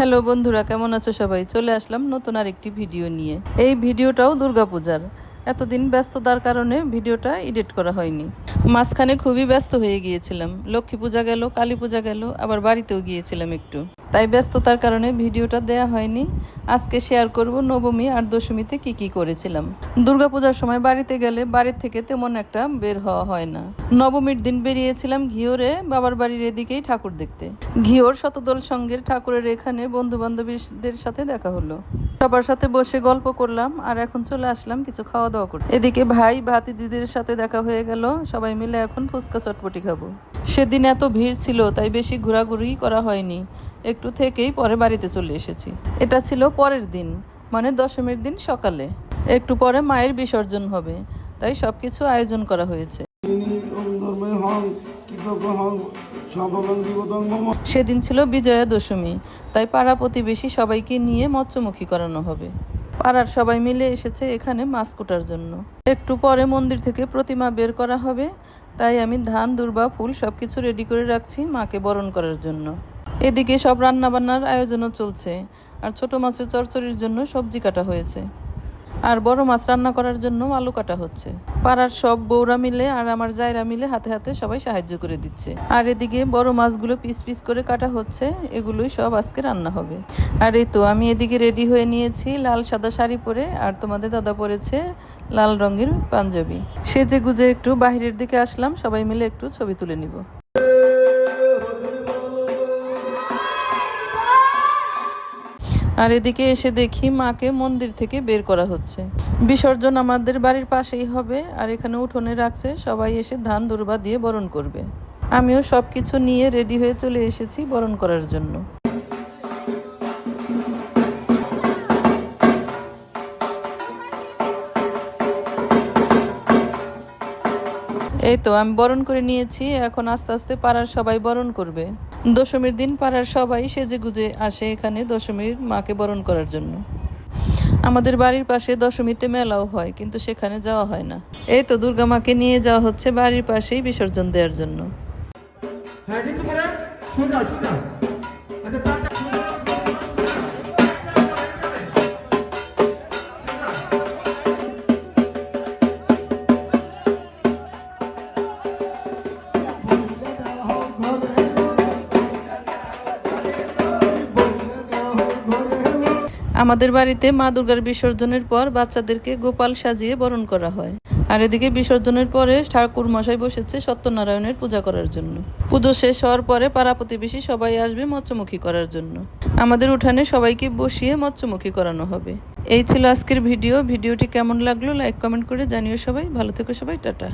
Hello বন্ধুরা, কেমন আছো সবাই? চলে আসলাম নতুন আর একটি ভিডিও নিয়ে। এই ভিডিওটাও দুর্গাপূজার। এতদিন ব্যস্ততার কারণে ভিডিওটা এডিট করা হয়নি। মাঝখানে খুবই ব্যস্ত হয়ে গিয়েছিলাম। লক্ষ্মী পূজা গেল, কালী পূজা গেল, আবার বাড়িতেও গিয়েছিলাম একটু। তাই ব্যস্ততার কারণে ভিডিওটা দেয়া হয়নি। আজকে শেয়ার করব নবমী আর দশমীতে কি কি করেছিলাম। দুর্গাপূজার সময় বাড়িতে গেলে বাড়ির থেকে তেমন একটা বের হওয়া হয় না। নবমীর দিন বেরিয়েছিলাম ঘিওরে বাবার বাড়ির এদিকেই ঠাকুর দেখতে। ঘিওর শতদল সঙ্গের ঠাকুরের এখানে বন্ধু বান্ধবীদের সাথে দেখা হলো। সবার সাথে বসে গল্প করলাম আর এখন চলে আসলাম কিছু খাওয়া দাওয়া করতে। এদিকে ভাই, ভাতি দিদির সাথে দেখা হয়ে গেল। সবাই মিলে এখন ফুচকা চটপটি খাব। সেদিন এত ভিড় ছিল, তাই বেশি ঘোরাঘুরি করা হয়নি। একটু থেকেই পরে বাড়িতে চলে এসেছি। এটা ছিল পরের দিন মানে দশমীর দিন সকালে। একটু পরে মায়ের বিসর্জন হবে, তাই সবকিছু আয়োজন করা হয়েছে। সেদিন ছিল বিজয়া দশমী, তাই পাড়া প্রতিবেশী সবাইকে নিয়ে মৎস্যমুখী করানো হবে। পাড়ার সবাই মিলে এসেছে এখানে মাছ কুটার জন্য। একটু পরে মন্দির থেকে প্রতিমা বের করা হবে, তাই আমি ধান, দুর্বা, ফুল সব কিছু রেডি করে রাখছি মাকে বরণ করার জন্য। এদিকে সব রান্নাবান্নার আয়োজনও চলছে, আর ছোট মাছের চরচরির জন্য সবজি কাটা হয়েছে। আর বড় মাছ রান্না করার জন্য আলু কাটা হচ্ছে। পাড়ার সব বউরা মিলে আর আমার জায়রা মিলে হাতে হাতে সবাই সাহায্য করে দিচ্ছে। আর এদিকে বড় মাছগুলো পিস পিস করে কাটা হচ্ছে, এগুলোই সব আজকে রান্না হবে। আর এই তো, আমি এদিকে রেডি হয়ে নিয়েছি লাল সাদা শাড়ি পরে, আর তোমাদের দাদা পরেছে লাল রঙের পাঞ্জাবি। সেজে গুজে একটু বাহিরের দিকে আসলাম, সবাই মিলে একটু ছবি তুলে নিব। আর এদিকে এসে দেখি মাকে মন্দির থেকে বের করা হচ্ছে। বিসর্জন আমাদের বাড়ির পাশেই হবে, আর এখানে উঠোনে রাখছে, সবাই এসে ধান দুর্বা দিয়ে বরণ করবে। আমিও সব কিছু নিয়ে রেডি হয়ে চলে এসেছি বরণ করার জন্য। এই তো, আমি বরণ করে নিয়েছি, এখন আস্তে আস্তে পাড়ার সবাই বরণ করবে। দশমীর দিন পাড়ার সবাই সেজে গুজে আসে এখানে দশমীর মাকে বরণ করার জন্য। আমাদের বাড়ির পাশে দশমীতে মেলাও হয়, কিন্তু সেখানে যাওয়া হয় না। এই তো দুর্গা মাকে নিয়ে যাওয়া হচ্ছে বাড়ির পাশেই বিসর্জন দেওয়ার জন্য। আমাদের বাড়িতে মা দুর্গার বিসর্জনের পর বাচ্চাদেরকে গোপাল সাজিয়ে বরণ করা হয়। আর এদিকে বিসর্জনের পরে ঠাকুর মশাই বসেছে সত্যনারায়ণের পূজা করার জন্য। পুজো শেষ হওয়ার পরে পাড়া প্রতিবেশী সবাই আসবে মৎস্যমুখী করার জন্য। আমাদের উঠানে সবাইকে বসিয়ে মৎস্যমুখী করানো হবে। এই ছিল আজকের ভিডিও। ভিডিওটি কেমন লাগল, লাইক, কমেন্ট করে জানিও সবাই। ভালো থেকো সবাই, টাটা।